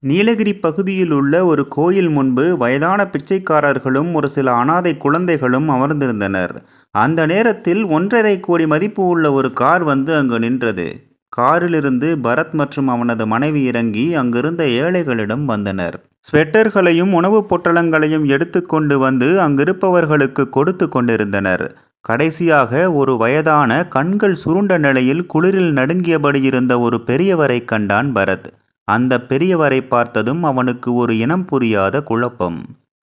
நீலகிரி பகுதியில் உள்ள ஒரு கோயில் முன்பு வயதான பிச்சைக்காரர்களும் ஒரு சில அனாதை குழந்தைகளும் அமர்ந்திருந்தனர். அந்த நேரத்தில் ஒன்றரை கோடி மதிப்பு உள்ள ஒரு கார் வந்து அங்கு நின்றது. காரிலிருந்து பரத் மற்றும் அவனது மனைவி இறங்கி அங்கிருந்த ஏழைகளிடம் வந்தனர். ஸ்வெட்டர்களையும் உணவுப் பொட்டலங்களையும் எடுத்துக்கொண்டு வந்து அங்கிருப்பவர்களுக்கு கொடுத்து கொண்டிருந்தனர். கடைசியாக ஒரு வயதான கண்கள் சுருண்ட நிலையில் குளிரில் நடுங்கியபடி இருந்த ஒரு பெரியவரை கண்டான் பரத். அந்த பெரியவரை பார்த்ததும் அவனுக்கு ஒரு இனம் புரியாத குழப்பம்.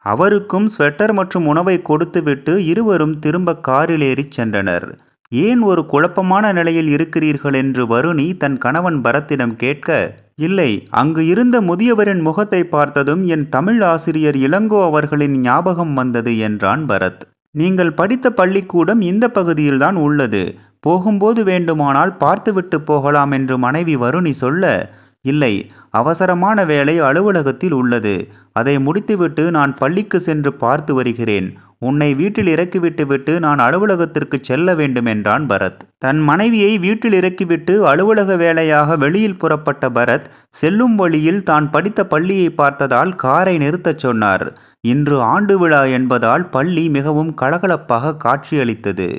அவருக்கும் ஸ்வெட்டர் மற்றும் உணவை கொடுத்துவிட்டு இருவரும் திரும்ப காரில் ஏறிச் சென்றனர். ஏன் ஒரு குழப்பமான நிலையில் இருக்கிறீர்கள்? என்று வருணி தன் கணவன் பரத்திடம் கேட்க இல்லை அங்கு இருந்த முதியவரின் முகத்தை பார்த்ததும் என் தமிழ் ஆசிரியர் இளங்கோ அவர்களின் ஞாபகம் வந்தது என்றான் பரத். நீங்கள் படித்த பள்ளிக்கூடம் இந்த பகுதியில்தான் உள்ளது. போகும்போது வேண்டுமானால் பார்த்துவிட்டு போகலாம் என்று மனைவி வருணி சொல்ல இல்லை அவசரமான வேலை அலுவலகத்தில் உள்ளது. அதை முடித்துவிட்டு நான் பள்ளிக்கு சென்று பார்த்து வருகிறேன். உன்னை வீட்டில் இறக்கிவிட்டுவிட்டு நான் அலுவலகத்திற்கு செல்ல வேண்டும் என்றான் பரத். தன் மனைவியை வீட்டில் இறக்கிவிட்டு அலுவலக வேலையாக வெளியில் புறப்பட்ட பரத் செல்லும் வழியில் தான் படித்த பள்ளியை பார்த்ததால் காரை நிறுத்தச் சொன்னார். இன்று ஆண்டு விழா என்பதால் பள்ளி மிகவும் கலகலப்பாக காட்சியளித்தது.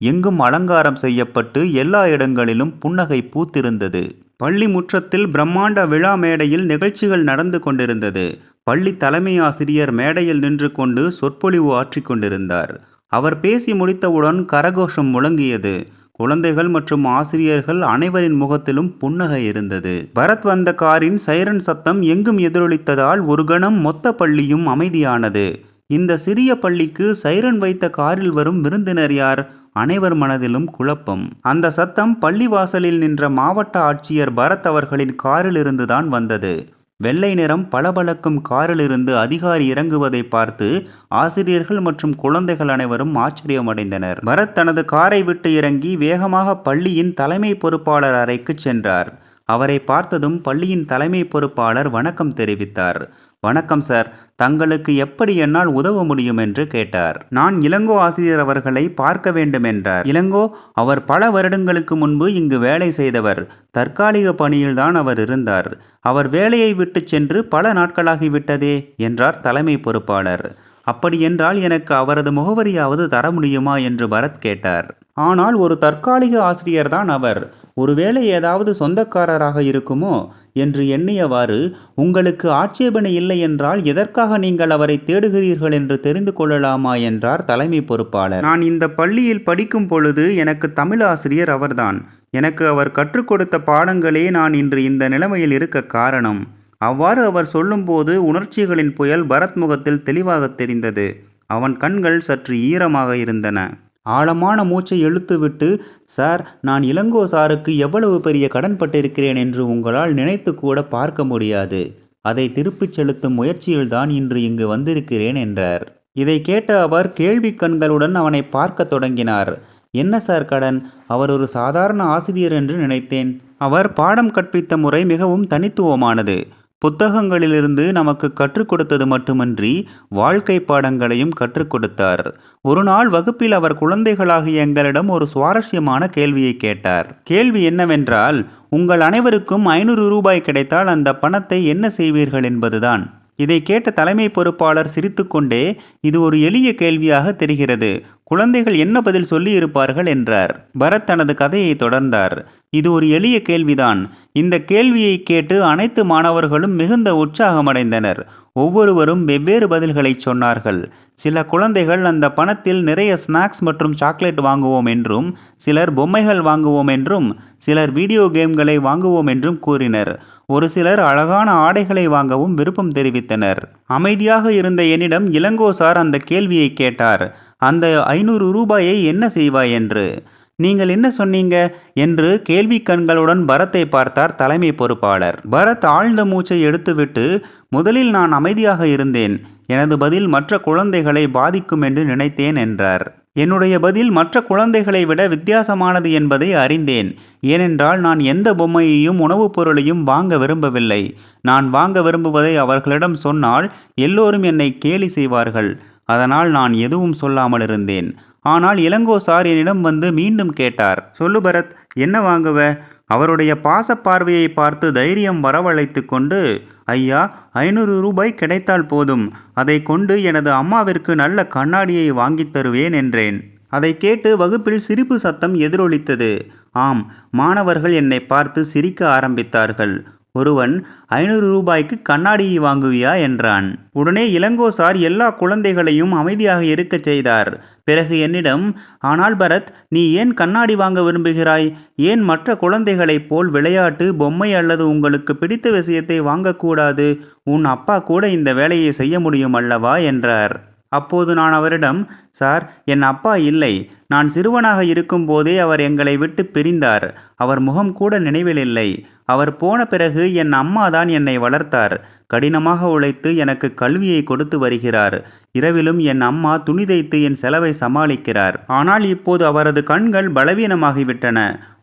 எங்கும் அலங்காரம் செய்யப்பட்டு எல்லா இடங்களிலும் புன்னகை பூத்திருந்தது. பள்ளி முற்றத்தில் பிரம்மாண்ட விழா மேடையில் நிகழ்ச்சிகள் நடந்து கொண்டிருந்தது. பள்ளி தலைமை ஆசிரியர் மேடையில் நின்று கொண்டு சொற்பொழிவு ஆற்றிக் கொண்டிருந்தார். அவர் பேசி முடித்தவுடன் கரகோஷம் முழங்கியது. குழந்தைகள் மற்றும் ஆசிரியர்கள் அனைவரின் முகத்திலும் புன்னகை இருந்தது. பரத் வந்த காரின் சைரன் சத்தம் எங்கும் எதிரொலித்ததால் ஒரு கணம் மொத்த பள்ளியும் அமைதியானது. இந்த சிறிய பள்ளிக்கு சைரன் வைத்த காரில் வரும் விருந்தினர் யார்? அனைவர் மனதிலும் குழப்பம். அந்த சத்தம் பள்ளிவாசலில் நின்ற மாவட்ட ஆட்சியர் பரத் அவர்களின் காரிலிருந்துதான் வந்தது. வெள்ளை நிறம் பளபளக்கும் காரிலிருந்து அதிகாரி இறங்குவதை பார்த்து ஆசிரியர்கள் மற்றும் குழந்தைகள் அனைவரும் ஆச்சரியமடைந்தனர். பரத் தனது காரை விட்டு இறங்கி வேகமாக பள்ளியின் தலைமை பொறுப்பாளர் அறைக்கு சென்றார். அவரை பார்த்ததும் பள்ளியின் தலைமை பொறுப்பாளர் வணக்கம் தெரிவித்தார். வணக்கம் சார். தங்களுக்கு எப்படி என்னால் உதவ முடியும் என்று கேட்டார். நான் இளங்கோ ஆசிரியர் அவர்களை பார்க்க வேண்டும் என்றார். இளங்கோ அவர் பல வருடங்களுக்கு முன்பு இங்கு வேலை செய்தவர். தற்காலிக பணியில்தான் அவர் இருந்தார். அவர் வேலையை விட்டு சென்று பல நாட்களாகிவிட்டதே என்றார் தலைமை பொறுப்பாளர். அப்படியென்றால் எனக்கு அவரது முகவரியாவது தர முடியுமா? என்று பரத் கேட்டார். ஆனால் ஒரு தற்காலிக ஆசிரியர்தான் அவர். ஒருவேளை ஏதாவது சொந்தக்காரராக இருக்குமோ என்று எண்ணியவாறு உங்களுக்கு ஆட்சேபனை இல்லை என்றால் எதற்காக நீங்கள் அவரை தேடுகிறீர்கள் என்று தெரிந்து கொள்ளலாமா என்றார் தலைமை பொறுப்பாளர். நான் இந்த பள்ளியில் படிக்கும் பொழுது எனக்கு தமிழ் ஆசிரியர் அவர்தான். எனக்கு அவர் கற்றுக் கொடுத்த பாடங்களே நான் இன்று இந்த நிலைமையில் இருக்க காரணம். அவ்வாறு அவர் சொல்லும்போது உணர்ச்சிகளின் புயல் பரத் முகத்தில் தெளிவாக தெரிந்தது. அவன் கண்கள் சற்று ஈரமாக இருந்தன. ஆழமான மூச்சை இழுத்துவிட்டு சார் நான் இளங்கோ சாருக்கு எவ்வளவு பெரிய கடன் பட்டிருக்கிறேன் என்று உங்களால் நினைத்து கூட பார்க்க முடியாது. அதை திருப்பிச் செலுத்தும் முயற்சியில்தான் இன்று இங்கு வந்திருக்கிறேன் என்றார். இதை கேட்ட அவர் கேள்வி கண்களுடன் அவனை பார்க்க தொடங்கினார். என்ன சார் கடன்? அவர் ஒரு சாதாரண ஆசிரியர் என்று நினைத்தேன். அவர் பாடம் கற்பித்த முறை மிகவும் தனித்துவமானது. புத்தகங்களிலிருந்து நமக்கு கற்றுக் கொடுத்தது மட்டுமன்றி வாழ்க்கை பாடங்களையும் கற்றுக் கொடுத்தார். ஒரு நாள் வகுப்பில் அவர் குழந்தைகளாகிய எங்களிடம் ஒரு சுவாரஸ்யமான கேள்வியை கேட்டார். கேள்வி என்னவென்றால் உங்கள் அனைவருக்கும் ஐநூறு ரூபாய் கிடைத்தால் அந்த பணத்தை என்ன செய்வீர்கள் என்பதுதான். இதை கேட்ட தலைமை பொறுப்பாளர் சிரித்துக்கொண்டே இது ஒரு எளிய கேள்வியாக தெரிகிறது. குழந்தைகள் என்ன பதில் சொல்லி இருப்பார்கள் என்றார். பரத் தனது கதையை தொடர்ந்தார். இது ஒரு எளிய கேள்விதான். இந்த கேள்வியை கேட்டு அனைத்து மாணவர்களும் மிகுந்த உற்சாகமடைந்தனர். ஒவ்வொருவரும் வெவ்வேறு பதில்களை சொன்னார்கள். சில குழந்தைகள் அந்த பணத்தில் நிறைய ஸ்நாக்ஸ் மற்றும் சாக்லேட் வாங்குவோம் என்றும் சிலர் பொம்மைகள் வாங்குவோம் என்றும் சிலர் வீடியோ கேம்களை வாங்குவோம் என்றும் கூறினர். ஒரு சிலர் அழகான ஆடைகளை வாங்கவும் விருப்பம் தெரிவித்தனர். அமைதியாக இருந்த என்னிடம் இளங்கோ சார் அந்த கேள்வியை கேட்டார். அந்த ஐநூறு ரூபாயை என்ன செய்வாய் என்று? நீங்கள் என்ன சொன்னீங்க? என்று கேள்வி கண்களுடன் பரத்தை பார்த்தார் தலைமை பொறுப்பாளர். பரத் ஆழ்ந்த மூச்சை எடுத்துவிட்டு முதலில் நான் அமைதியாக இருந்தேன். எனது பதில் மற்ற குழந்தைகளை பாதிக்கும் என்று நினைத்தேன் என்றார். என்னுடைய பதில் மற்ற குழந்தைகளை விட வித்தியாசமானது என்பதை அறிந்தேன். ஏனென்றால் நான் எந்த பொம்மையையும் உணவுப் பொருளையும் வாங்க விரும்பவில்லை. நான் வாங்க விரும்புவதை அவர்களிடம் சொன்னால் எல்லோரும் என்னை கேலி செய்வார்கள். அதனால் நான் எதுவும் சொல்லாமல் இருந்தேன். ஆனால் இளங்கோ சார் என்னிடம் வந்து மீண்டும் கேட்டார் சொல்லு பரத் என்ன வாங்குவ? அவருடைய பாசப்பார்வையை பார்த்து தைரியம் வரவழைத்து கொண்டு ஐயா ஐநூறு ரூபாய் கிடைத்தால் போதும். அதை கொண்டு எனது அம்மாவிற்கு நல்ல கண்ணாடியை வாங்கித் தருவேன் என்றேன். அதை கேட்டு வகுப்பில் சிரிப்பு சத்தம் எதிரொலித்தது. ஆம் மாணவர்கள் என்னை பார்த்து சிரிக்க ஆரம்பித்தார்கள். ஒருவன் ஐநூறு ரூபாய்க்கு கண்ணாடி வாங்குவியா? என்றான். உடனே இளங்கோசார் எல்லா குழந்தைகளையும் அமைதியாக இருக்கச் செய்தார். பிறகு என்னிடம் ஆனால் பரத் நீ ஏன் கண்ணாடி வாங்க விரும்புகிறாய்? ஏன் மற்ற குழந்தைகளைப் போல் விளையாட்டு பொம்மை அல்லது உங்களுக்கு பிடித்த விஷயத்தை வாங்கக்கூடாது? உன் அப்பா கூட இந்த வேலையை செய்ய முடியும் அல்லவா? என்றார். அப்போது நான் அவரிடம் சார் என் அப்பா இல்லை. நான் சிறுவனாக இருக்கும்போதே அவர் எங்களை விட்டு பிரிந்தார். அவர் முகம் கூட நினைவில் இல்லை அவர் போன பிறகு என் அம்மா தான் என்னை வளர்த்தார். கடினமாக உழைத்து எனக்கு கல்வியை கொடுத்து வருகிறார். இரவிலும் என் அம்மா துணி தைத்து என் செலவை சமாளிக்கிறார். ஆனால் இப்போது அவரது கண்கள் பலவீனமாகிவிட்டன.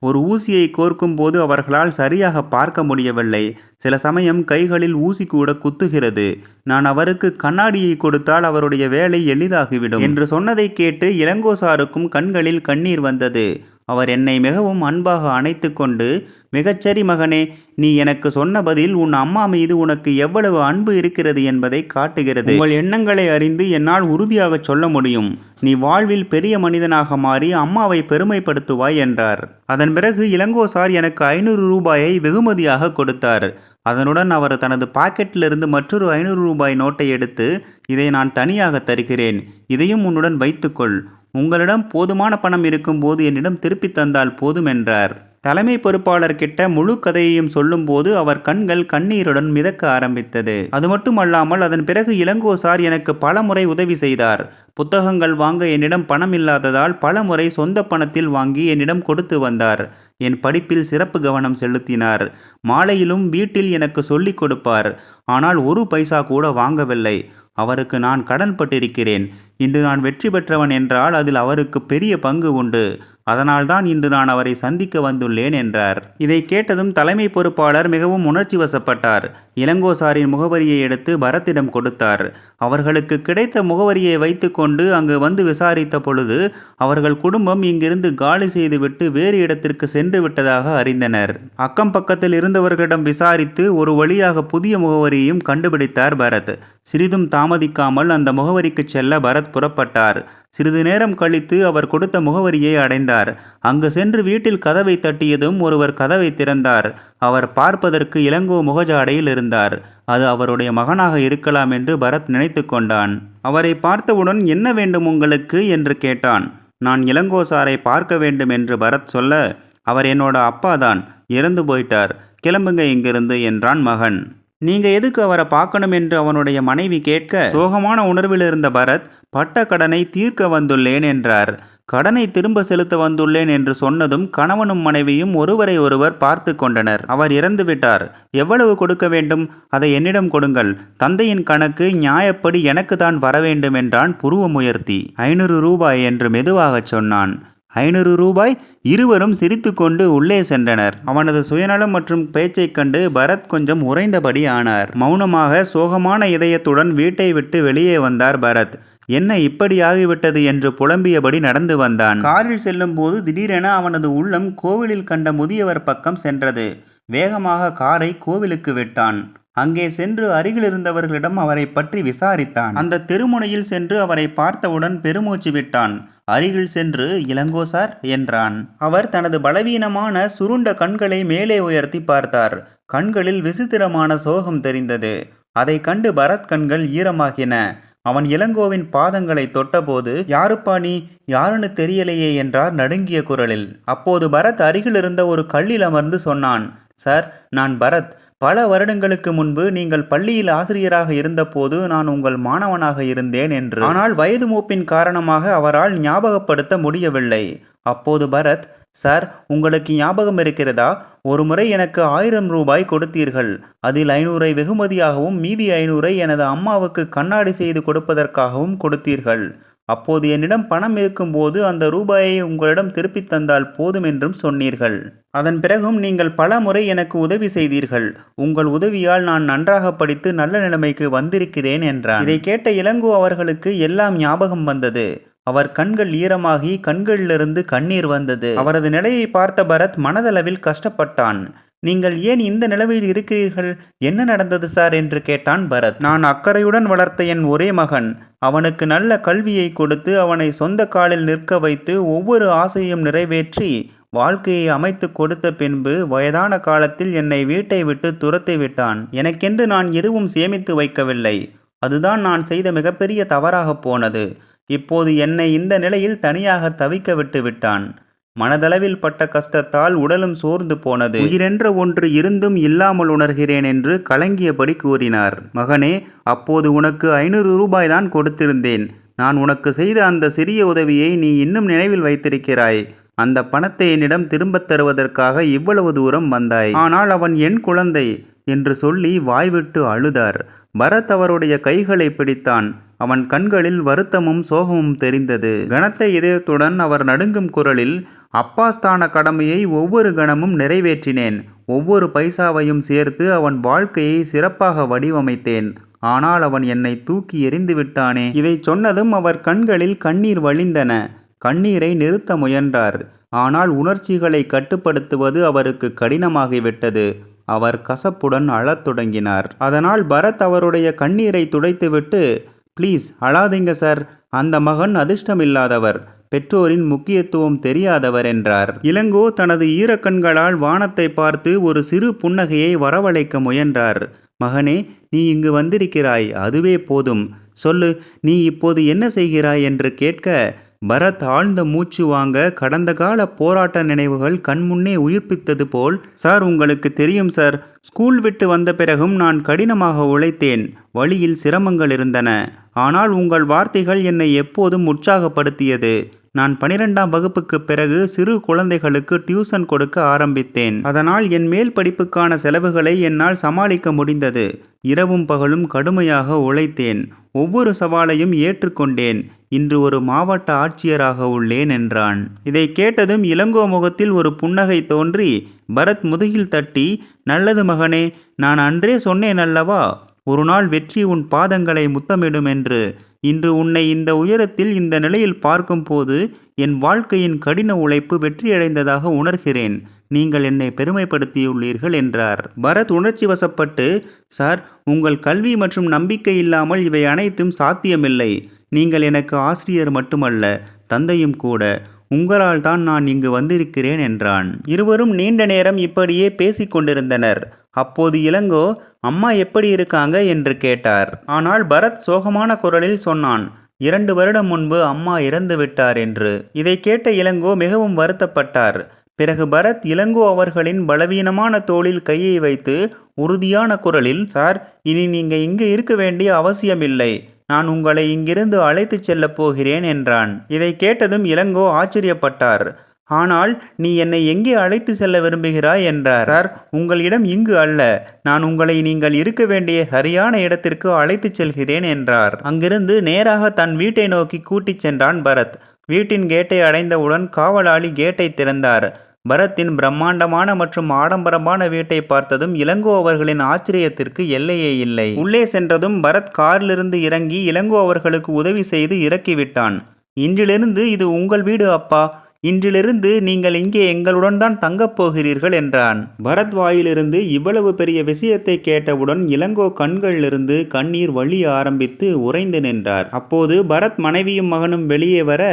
ஒரு ஊசியை கோர்க்கும் போது அவர்களால் சரியாக பார்க்க முடியவில்லை. சில சமயம் கைகளில் ஊசி கூட குத்துகிறது. நான் அவருக்கு கண்ணாடியை கொடுத்தால் அவருடைய வேலை எளிதாகிவிடும். என்று சொன்னதை கேட்டு இளங்கோசாருக்கும் கண்களில் கண்ணீர் வந்தது. அவர் என்னை மிகவும் அன்பாக அணைத்து கொண்டு மிகச்சரி மகனே நீ எனக்கு சொன்ன பதில் உன் அம்மா மீது உனக்கு எவ்வளவு அன்பு இருக்கிறது என்பதை காட்டுகிறது. உங்கள் எண்ணங்களை அறிந்து என்னால் உறுதியாக சொல்ல முடியும். நீ வாழ்வில் பெரிய மனிதனாக மாறி அம்மாவை பெருமைப்படுத்துவாய் என்றார். அதன் பிறகு இளங்கோசார் எனக்கு ஐநூறு ரூபாயை வெகுமதியாக கொடுத்தார். அதனுடன் அவர் தனது பாக்கெட்டிலிருந்து மற்றொரு ஐநூறு ரூபாய் நோட்டை எடுத்து இதை நான் தனியாக தருகிறேன். இதையும் உன்னுடன் வைத்துக்கொள். உங்களிடம் போதுமான பணம் இருக்கும்போது என்னிடம் திருப்பி தந்தால் போதும் என்றார். தலைமை பொறுப்பாளர் கிட்ட முழு கதையையும் சொல்லும்போது அவர் கண்கள் கண்ணீருடன் மிதக்க ஆரம்பித்தது. அது மட்டுமல்லாமல் அதன் பிறகு இளங்கோசார் எனக்கு பல முறை உதவி செய்தார். புத்தகங்கள் வாங்க என்னிடம் பணம் இல்லாததால் பல முறை சொந்த பணத்தில் வாங்கி என்னிடம் கொடுத்து வந்தார். என் படிப்பில் சிறப்பு கவனம் செலுத்தினார். மாலையிலும் வீட்டில் எனக்கு சொல்லிக் கொடுப்பார். ஆனால் ஒரு பைசா கூட வாங்கவில்லை. அவருக்கு நான் கடன் பட்டிருக்கிறேன். இன்று நான் வெற்றி பெற்றவன் என்றால் அதில் அவருக்கு பெரிய பங்கு உண்டு. அதனால்தான் இன்று நான் அவரை சந்திக்க வந்துள்ளேன் என்றார். இதை கேட்டதும் தலைமை பொறுப்பாளர் மிகவும் உணர்ச்சி வசப்பட்டார். இளங்கோசாரின் முகவரியை எடுத்து பரத்திடம் கொடுத்தார். அவர்களுக்கு கிடைத்த முகவரியை வைத்துக்கொண்டு அங்கு வந்து விசாரித்த பொழுது அவர்கள் குடும்பம் இங்கிருந்து காலி செய்துவிட்டு வேறு இடத்திற்கு சென்று விட்டதாக அறிந்தனர். அக்கம் பக்கத்தில் இருந்தவர்களிடம் விசாரித்து ஒரு வழியாக புதிய முகவரியையும் கண்டுபிடித்தார் பரத். சிறிதும் தாமதிக்காமல் அந்த முகவரிக்கு செல்ல பரத் புறப்பட்டார். சிறிது நேரம் கழித்து அவர் கொடுத்த முகவரியை அடைந்தார். அங்கு சென்று வீட்டில் கதவை தட்டியதும் ஒருவர் கதவை திறந்தார். அவர் பார்ப்பதற்கு இளங்கோ முகஜாடையில் இருந்தார். அது அவருடைய மகனாக இருக்கலாம் என்று பரத் நினைத்து கொண்டான். அவரை பார்த்தவுடன் என்ன வேண்டும் உங்களுக்கு? என்று கேட்டான். நான் இளங்கோ சாரை பார்க்க வேண்டும் என்று பரத் சொல்ல அவர் என்னோட அப்பா தான் இறந்து போயிட்டார். கிளம்புங்க இங்கிருந்து என்றான் மகன். நீங்க எதுக்கு அவரை பார்க்கணும் என்று அவனுடைய மனைவி கேட்க சோகமான உணர்வில் இருந்த பரத் பட்ட கடனை தீர்க்க வந்துள்ளேன் என்றார். கடனை திரும்ப செலுத்த வந்துள்ளேன் என்று சொன்னதும் கணவனும் மனைவியும் ஒருவரை ஒருவர் பார்த்து கொண்டனர். அவர் இறந்து விட்டார். எவ்வளவு கொடுக்க வேண்டும்? அதை என்னிடம் கொடுங்கள். தந்தையின் கணக்கு நியாயப்படி எனக்கு தான் வர வேண்டும் என்றான் புருவமுயர்த்தி. ஐநூறு ரூபாய் என்று மெதுவாகச் சொன்னான். ஐநூறு ரூபாய் இருவரும் சிரித்துக்கொண்டு உள்ளே சென்றனர். அவனது சுயநலம் மற்றும் பேச்சைக் கண்டு பரத் கொஞ்சம் உறைந்தபடி ஆனார். மௌனமாக சோகமான இதயத்துடன் வீட்டை விட்டு வெளியே வந்தார் பரத். என்ன இப்படி ஆகிவிட்டது என்று புலம்பியபடி நடந்து வந்தான். காரில் செல்லும்போது திடீரென அவனது உள்ளம் கோவிலில் கண்ட முதியவர் பக்கம் சென்றது. வேகமாக காரை கோவிலுக்கு விட்டான். அங்கே சென்று அருகில் இருந்தவர்களிடம் அவரை பற்றி விசாரித்தான். அந்த தெருமுனையில் சென்று அவரை பார்த்தவுடன் பெருமூச்சு விட்டான். அருகில் சென்று இளங்கோ சார் என்றான். அவர் தனது பலவீனமான சுருண்ட கண்களை மேலே உயர்த்தி பார்த்தார். கண்களில் விசித்திரமான சோகம் தெரிந்தது. அதை கண்டு பரத் கண்கள் ஈரமாகின. அவன் இளங்கோவின் பாதங்களை தொட்டபோது யாருப்பா நீ? யாருன்னு தெரியலையே என்றார் நடுங்கிய குரலில். அப்போது பரத் அருகில் இருந்த ஒரு கல்லில் அமர்ந்து சொன்னான் சார் நான் பரத். பல வருடங்களுக்கு முன்பு நீங்கள் பள்ளியில் ஆசிரியராக இருந்தபோது நான் உங்கள் மாணவனாக இருந்தேன் என்று. ஆனால் வயது மூப்பின் காரணமாக அவரால் ஞாபகப்படுத்த முடியவில்லை. அப்போது பரத் சார் உங்களுக்கு ஞாபகம் இருக்கிறதா? ஒரு முறை எனக்கு ஆயிரம் ரூபாய் கொடுத்தீர்கள். அதில் ஐநூறை வெகுமதியாகவும் மீதி ஐநூறை எனது அம்மாவுக்கு கண்ணாடி செய்து கொடுப்பதற்காகவும் கொடுத்தீர்கள். அப்போது என்னிடம் பணம் இருக்கும்போது அந்த ரூபாயை உங்களிடம் திருப்பித் தந்தால் போதும் என்றும் சொன்னீர்கள். அதன் பிறகும் நீங்கள் பல முறை எனக்கு உதவி செய்தீர்கள். உங்கள் உதவியால் நான் நன்றாக படித்து நல்ல நிலைமைக்கு வந்திருக்கிறேன் என்றான். இதை கேட்ட இளங்கோ அவர்களுக்கு எல்லாம் ஞாபகம் வந்தது. அவர் கண்கள் ஈரமாகி கண்களிலிருந்து கண்ணீர் வந்தது. அவரது நிலையை பார்த்த பரத் மனதளவில் கஷ்டப்பட்டான். நீங்கள் ஏன் இந்த நிலவையில் இருக்கிறீர்கள்? என்ன நடந்தது சார்? என்று கேட்டான் பரத். நான் அக்கறையுடன் வளர்த்த என் ஒரே மகன். அவனுக்கு நல்ல கல்வியை கொடுத்து அவனை சொந்த காலில் நிற்க வைத்து ஒவ்வொரு ஆசையும் நிறைவேற்றி வாழ்க்கையை அமைத்து கொடுத்த பின்பு வயதான காலத்தில் என்னை வீட்டை விட்டு துரத்தி விட்டான். எனக்கென்று நான் எதுவும் சேமித்து வைக்கவில்லை. அதுதான் நான் செய்த மிகப்பெரிய தவறாகப் போனது. இப்போது என்னை இந்த நிலையில் தனியாக தவிக்க விட்டு விட்டான். மனதளவில் பட்ட கஷ்டத்தால் உடலும் சோர்ந்து போனது. உயிரென்ற ஒன்று இருந்தும் இல்லாமல் உணர்கிறேன் என்று கலங்கியபடி கூறினார். மகனே அப்போது உனக்கு ஐநூறு ரூபாய் தான் கொடுத்திருந்தேன். நான் உனக்கு செய்த அந்த சிறிய உதவியை நீ இன்னும் நினைவில் வைத்திருக்கிறாய். அந்த பணத்தை என்னிடம் திரும்பத் தருவதற்காக இவ்வளவு தூரம் வந்தாய். ஆனால் அவன் என் குழந்தை என்று சொல்லி வாய்விட்டு அழுதார். பரத் அவருடைய கைகளை பிடித்தான். அவன் கண்களில் வருத்தமும் சோகமும் தெரிந்தது. கனத்த இதயத்துடன் அவர் நடுங்கும் குரலில் அப்பாஸ்தான கடமையை ஒவ்வொரு கணமும் நிறைவேற்றினேன். ஒவ்வொரு பைசாவையும் சேர்த்து அவன் வாழ்க்கையை சிறப்பாக வடிவமைத்தேன். ஆனால் அவன் என்னை தூக்கி எறிந்து விட்டானே. இதைச் சொன்னதும் அவர் கண்களில் கண்ணீர் வழிந்தன. கண்ணீரை நிறுத்த முயன்றார். ஆனால் உணர்ச்சிகளை கட்டுப்படுத்துவது அவருக்கு கடினமாகிவிட்டது. அவர் கசப்புடன் அழத் தொடங்கினார். அதனால் பரத் அவருடைய கண்ணீரை துடைத்துவிட்டு ப்ளீஸ் அழாதீங்க சார். அந்த மகன் அதிர்ஷ்டமில்லாதவர். பெற்றோரின் முக்கியத்துவம் தெரியாதவர் என்றார். இளங்கோ தனது ஈரக்கண்களால் வானத்தை பார்த்து ஒரு சிறு புன்னகையை வரவழைக்க முயன்றார். மகனே நீ இங்கு வந்திருக்கிறாய் அதுவே போதும். சொல்லு நீ இப்போது என்ன செய்கிறாய் என்று கேட்க பரத் ஆழ்ந்த மூச்சு வாங்க கடந்த கால போராட்ட நினைவுகள் கண்முன்னே உயிர்ப்பித்தது போல் சார் உங்களுக்கு தெரியும் சார். ஸ்கூல் விட்டு வந்த பிறகும் நான் கடினமாக உழைத்தேன். வழியில் சிரமங்கள் இருந்தன. ஆனால் உங்கள் வார்த்தைகள் என்னை எப்போதும் உற்சாகப்படுத்தியது. நான் பனிரெண்டாம் வகுப்புக்கு பிறகு சிறு குழந்தைகளுக்கு டியூஷன் கொடுக்க ஆரம்பித்தேன். அதனால் என் மேல் படிப்புக்கான செலவுகளை என்னால் சமாளிக்க முடிந்தது. இரவும் பகலும் கடுமையாக உழைத்தேன். ஒவ்வொரு சவாலையும் ஏற்றுக்கொண்டேன். இன்று ஒரு மாவட்ட ஆட்சியராக உள்ளேன் என்றான். இதை கேட்டதும் இளங்கோ முகத்தில் ஒரு புன்னகை தோன்றி பரத் முதுகில் தட்டி நல்லது மகனே நான் அன்றே சொன்னேன் அல்லவா? ஒரு நாள் வெற்றி உன் பாதங்களை முத்தமிடும் என்று. இன்று உன்னை இந்த உயரத்தில் இந்த நிலையில் பார்க்கும்போது என் வாழ்க்கையின் கடின உழைப்பு வெற்றியடைந்ததாக உணர்கிறேன். நீங்கள் என்னை பெருமைப்படுத்தியுள்ளீர்கள் என்றார். பரத் உணர்ச்சி வசப்பட்டு சார் உங்கள் கல்வி மற்றும் நம்பிக்கை இல்லாமல் இவை அனைத்தும் சாத்தியமில்லை. நீங்கள் எனக்கு ஆசிரியர் மட்டுமல்ல தந்தையும் கூட. உங்களால் தான் நான் இங்கு வந்திருக்கிறேன் என்றான். இருவரும் நீண்ட நேரம் இப்படியே பேசிக் கொண்டிருந்தனர். அப்போது இளங்கோ அம்மா எப்படி இருக்காங்க? என்று கேட்டார். ஆனால் பரத் சோகமான குரலில் சொன்னான் இரண்டு வருடம் முன்பு அம்மா இறந்து விட்டார் என்று. இதை கேட்ட இளங்கோ மிகவும் வருத்தப்பட்டார். பிறகு பரத் இளங்கோ அவர்களின் பலவீனமான தோளில் கையை வைத்து உறுதியான குரலில் சார் இனி நீங்க இங்கு இருக்க வேண்டிய அவசியமில்லை. நான் உங்களை இங்கிருந்து அழைத்துச் செல்லப் போகிறேன் என்றான். இதை கேட்டதும் இளங்கோ ஆச்சரியப்பட்டார். ஆனால் நீ என்னை எங்கே அழைத்து செல்ல விரும்புகிறாய்? என்றார். சார் உங்களிடம் இங்கு அல்ல. நான் உங்களை நீங்கள் இருக்க வேண்டிய சரியான இடத்திற்கு அழைத்துச் செல்கிறேன் என்றார். அங்கிருந்து நேராக தன் வீட்டை நோக்கி கூட்டிச் சென்றான் பரத். வீட்டின் கேட்டை அடைந்தவுடன் காவலாளி கேட்டை திறந்தார். பரத்தின் பிரம்மாண்டமான மற்றும் ஆடம்பரமான வீட்டை பார்த்ததும் இளங்கோ அவர்களின் ஆச்சரியத்திற்கு எல்லையே இல்லை. உள்ளே சென்றதும் பரத் காரிலிருந்து இறங்கி இளங்கோ அவர்களுக்கு உதவி செய்து இறக்கிவிட்டான். இன்றிலிருந்து இது உங்கள் வீடு அப்பா. இன்றிலிருந்து நீங்கள் இங்கே எங்களுடன் தான் தங்கப் போகிறீர்கள் என்றான். பரத் வாயிலிருந்து இவ்வளவு பெரிய விஷயத்தை கேட்டவுடன் இளங்கோ கண்களிலிருந்து கண்ணீர் வழிய ஆரம்பித்து உறைந்து நின்றார். அப்போது பரத் மனைவியும் மகனும் வெளியே வர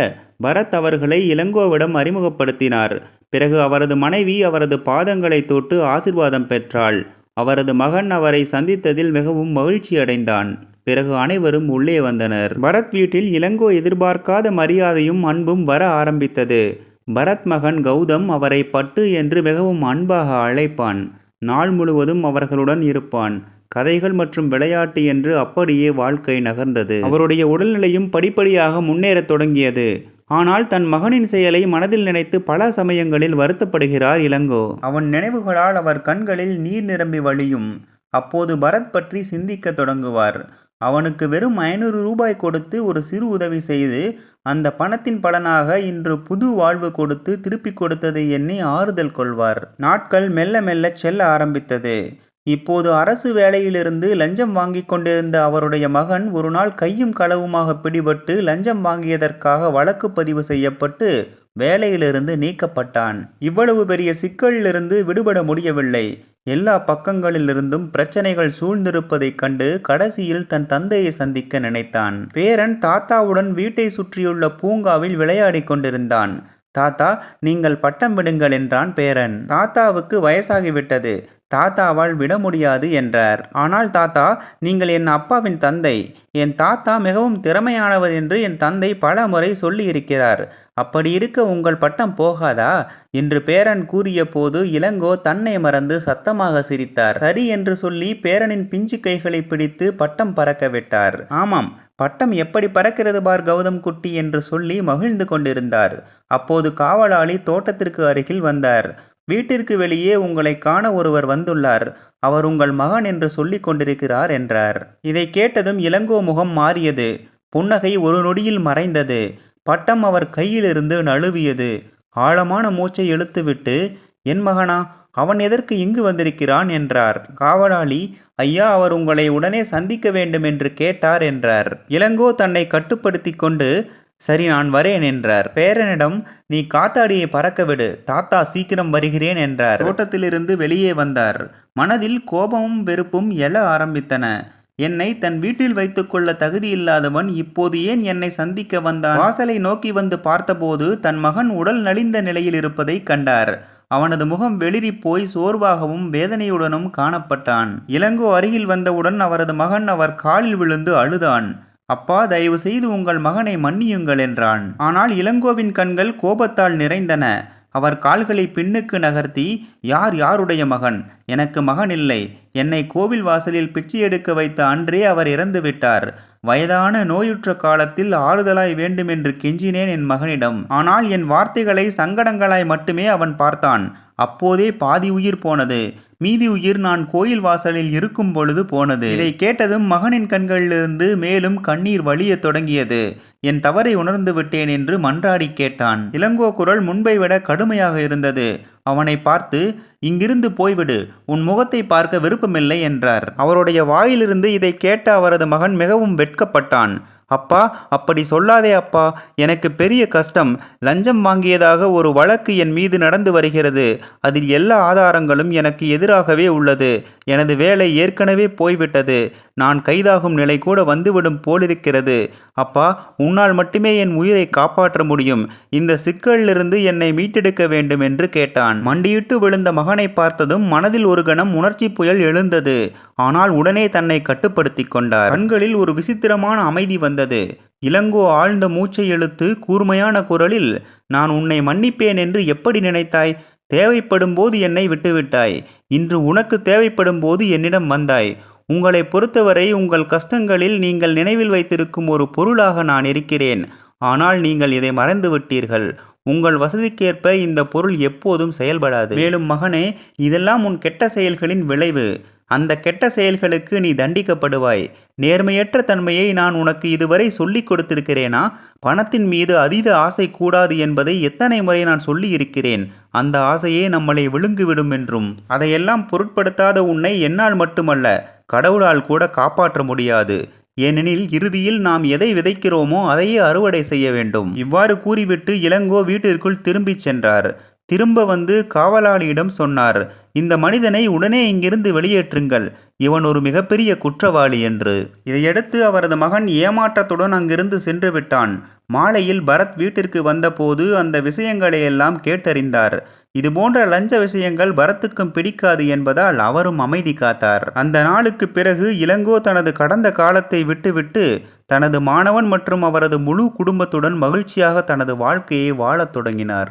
பரத் அவர்களை இளங்கோவிடம் அறிமுகப்படுத்தினார். பிறகு அவரது மனைவி அவரது பாதங்களை தொட்டு ஆசிர்வாதம் பெற்றாள். அவரது மகன் அவரை சந்தித்ததில் மிகவும் மகிழ்ச்சி அடைந்தான். பிறகு அனைவரும் உள்ளே வந்தனர். பரத் வீட்டில் இளங்கோ எதிர்பார்க்காத மரியாதையும் அன்பும் வர ஆரம்பித்தது. பரத் மகன் கௌதம் அவரை பட்டு என்று மிகவும் அன்பாக அழைப்பான். நாள் முழுவதும் அவர்களுடன் இருப்பான். கதைகள் மற்றும் விளையாட்டு என்று அப்படியே வாழ்க்கை நகர்ந்தது. அவருடைய உடல்நிலையும் படிப்படியாக முன்னேறத் தொடங்கியது. ஆனால் தன் மகனின் செயலை மனதில் நினைத்து பல சமயங்களில் வருத்தப்படுகிறார் இளங்கோ. அவன் நினைவுகளால் அவர் கண்களில் நீர் நிரம்பி வழியும். அப்போது பரத் பற்றி சிந்திக்க தொடங்குவார். அவனுக்கு வெறும் ஐநூறு ரூபாய் கொடுத்து ஒரு சிறு உதவி செய்து அந்த பணத்தின் பலனாக இன்று புது வாழ்வு கொடுத்து திருப்பிக் கொடுத்ததை எண்ணி ஆறுதல் கொள்வார். நாட்கள் மெல்ல மெல்ல செல்ல ஆரம்பித்தது. இப்போது அரசு வேலையிலிருந்து லஞ்சம் வாங்கிக் கொண்டிருந்த அவருடைய மகன் ஒரு நாள் கையும் களவுமாக பிடிபட்டு லஞ்சம் வாங்கியதற்காக வழக்கு பதிவு செய்யப்பட்டு வேலையிலிருந்து நீக்கப்பட்டான். இவ்வளவு பெரிய சிக்கலிலிருந்து விடுபட முடியவில்லை. எல்லா பக்கங்களிலிருந்தும் பிரச்சனைகள் சூழ்ந்திருப்பதைக் கண்டு கடைசியில் தன் தந்தையை சந்திக்க நினைத்தான். பேரன் தாத்தாவுடன் வீட்டை சுற்றியுள்ள பூங்காவில் விளையாடிக் கொண்டிருந்தான். தாத்தா நீங்கள் பட்டம் விடுங்கள் என்றான் பேரன். தாத்தாவுக்கு வயசாகிவிட்டது. தாத்தாவால் விட முடியாது என்றார். ஆனால் தாத்தா நீங்கள் என் அப்பாவின் தந்தை. என் தாத்தா மிகவும் திறமையானவர் என்று என் தந்தை பல முறை சொல்லியிருக்கிறார். அப்படி இருக்க உங்கள் பட்டம் போகாதா? என்று பேரன் கூறிய போது இளங்கோ தன்னை மறந்து சத்தமாக சிரித்தார். சரி என்று சொல்லி பேரனின் பிஞ்சு கைகளை பிடித்து பட்டம் பறக்க விட்டார். ஆமாம் பட்டம் எப்படி பறக்கிறது பார் கௌதம் குட்டி? என்று சொல்லி மகிழ்ந்து கொண்டிருந்தார். அப்போது காவலாளி தோட்டத்திற்கு அருகில் வந்தார். வீட்டிற்கு வெளியே உங்களை காண ஒருவர் வந்துள்ளார். அவர் உங்கள் மகன் என்று சொல்லிக் கொண்டிருக்கிறார் என்றார். இதை கேட்டதும் இளங்கோ முகம் மாறியது. புன்னகை ஒரு நொடியில் மறைந்தது. பட்டம் அவர் கையிலிருந்து நழுவியது. ஆழமான மூச்சை இழுத்துவிட்டு என் மகனா அவன் எதற்கு இங்கு வந்திருக்கிறான்? என்றார். காவலாளி ஐயா அவர் உங்களை உடனே சந்திக்க வேண்டும் என்று கேட்டார் என்றார். இளங்கோ தன்னை கட்டுப்படுத்தி கொண்டு சரி நான் வரேன் என்றார். பேரனிடம் நீ காத்தாடியை பறக்க விடு தாத்தா சீக்கிரம் வருகிறேன் என்றார். தோட்டத்திலிருந்து வெளியே வந்தார். மனதில் கோபமும் வெறுப்பும் எழ ஆரம்பித்தன. என்னை தன் வீட்டில் வைத்துக்கொள்ள தகுதியில்லாதவன் இப்போது ஏன் என்னை சந்திக்க வந்தான்? வாசலை நோக்கி வந்து பார்த்தபோது தன் மகன் உடல் நலிந்த நிலையில் இருப்பதை கண்டார். அவனது முகம் வெளிரி போய் சோர்வாகவும் வேதனையுடனும் காணப்பட்டான். இளங்கோ அருகில் வந்தவுடன் அவரது மகன் அவர் காலில் விழுந்து அழுதான். அப்பா தயவு செய்து உங்கள் மகனை மன்னியுங்கள் என்றான். ஆனால் இளங்கோவின் கண்கள் கோபத்தால் நிறைந்தன. அவர் கால்களை பின்னுக்கு நகர்த்தி யார் யாருடைய மகன்? எனக்கு மகன் இல்லை. என்னை கோவில் வாசலில் பிச்சை எடுக்க வைத்த அன்றே அவர் இறந்து விட்டார் வயதான நோயுற்ற காலத்தில் ஆறுதலாய் வேண்டுமென்று கெஞ்சினேன் என் மகனிடம். ஆனால் என் வார்த்தைகளை சங்கடங்களாய் மட்டுமே அவன் பார்த்தான். அப்போதே பாதி உயிர் போனது. மீதி உயிர் நான் கோயில் வாசலில் இருக்கும் பொழுது போனது. இதை கேட்டதும் மகனின் கண்களிலிருந்து மேலும் கண்ணீர் வழியத் தொடங்கியது. என் தவறை உணர்ந்து விட்டேன் என்று மன்றாடி கேட்டான். இளங்கோ குரல் முன்பை விட கடுமையாக இருந்தது. அவனை பார்த்து இங்கிருந்து போய்விடு. உன் முகத்தை பார்க்க விருப்பமில்லை என்றார். அவருடைய வாயிலிருந்து இதை கேட்ட அவரது மகன் மிகவும் வெட்கப்பட்டான். அப்பா அப்படி சொல்லாதே அப்பா. எனக்கு பெரிய கஷ்டம். லஞ்சம் வாங்கியதாக ஒரு வழக்கு என் மீது நடந்து வருகிறது. அதில் எல்லா ஆதாரங்களும் எனக்கு எதிராகவே உள்ளது. எனது வேலை ஏற்கனவே போய்விட்டது. நான் கைதாகும் நிலை கூட வந்துவிடும் போலிருக்கிறது. அப்பா உன்னால் மட்டுமே என் உயிரை காப்பாற்ற முடியும். இந்த சிக்கலிலிருந்து என்னை மீட்டெடுக்க வேண்டும் என்று கேட்டான். மண்டியிட்டு விழுந்த மகனை பார்த்ததும் மனதில் ஒரு கணம் உணர்ச்சி புயல் எழுந்தது. ஆனால் உடனே தன்னை கட்டுப்படுத்தி கொண்டார். கண்களில் ஒரு விசித்திரமான அமைதி வந்தது. இளங்கோ ஆழ்ந்த மூச்சை இழுத்து கூர்மையான குரலில் நான் உன்னை மன்னிப்பேன் என்று எப்படி நினைத்தாய்? தேவைப்படும் போது என்னை விட்டுவிட்டாய். இன்று உனக்கு தேவைப்படும் போது என்னிடம் வந்தாய். உங்களை பொறுத்தவரை உங்கள் கஷ்டங்களில் நீங்கள் நினைவில் வைத்திருக்கும் ஒரு பொருளாக நான் இருக்கிறேன். ஆனால் நீங்கள் இதை மறந்துவிட்டீர்கள். உங்கள் வசதிக்கேற்ப இந்த பொருள் எப்போதும் செயல்படாது. மேலும் மகனே இதெல்லாம் உன் கெட்ட செயல்களின் விளைவு. அந்த கெட்ட செயல்களுக்கு நீ தண்டிக்கப்படுவாய். நேர்மையற்ற தன்மையை நான் உனக்கு இதுவரை சொல்லிக் கொடுத்திருக்கிறேனா? பணத்தின் மீது அதீத ஆசை கூடாது என்பதை எத்தனை முறை நான் சொல்லி இருக்கிறேன் அந்த ஆசையே நம்மளை விழுங்குவிடும் என்றும் அதையெல்லாம் பொருட்படுத்தாத உன்னை என்னால் மட்டுமல்ல கடவுளால் கூட காப்பாற்ற முடியாது. ஏனெனில் இறுதியில் நாம் எதை விதைக்கிறோமோ அதையே அறுவடை செய்ய வேண்டும். இவ்வாறு கூறிவிட்டு இளங்கோ வீட்டிற்குள் திரும்பிச் சென்றார். திரும்ப வந்து காவலாளியிடம் சொன்னார். இந்த மனிதனை உடனே இங்கிருந்து வெளியேற்றுங்கள். இவன் ஒரு மிகப்பெரிய குற்றவாளி என்று. இதையடுத்து அவரது மகன் ஏமாற்றத்துடன் அங்கிருந்து சென்று விட்டான். மாலையில் பரத் வீட்டிற்கு வந்தபோது அந்த விஷயங்களையெல்லாம் கேட்டறிந்தார். இதுபோன்ற லஞ்ச விஷயங்கள் பரத்துக்கும் பிடிக்காது என்பதால் அவரும் அமைதி காத்தார். அந்த நாளுக்கு பிறகு இளங்கோ தனது கடந்த காலத்தை விட்டுவிட்டு தனது மாணவன் மற்றும் அவரது முழு குடும்பத்துடன் மகிழ்ச்சியாக தனது வாழ்க்கையை வாழத் தொடங்கினார்.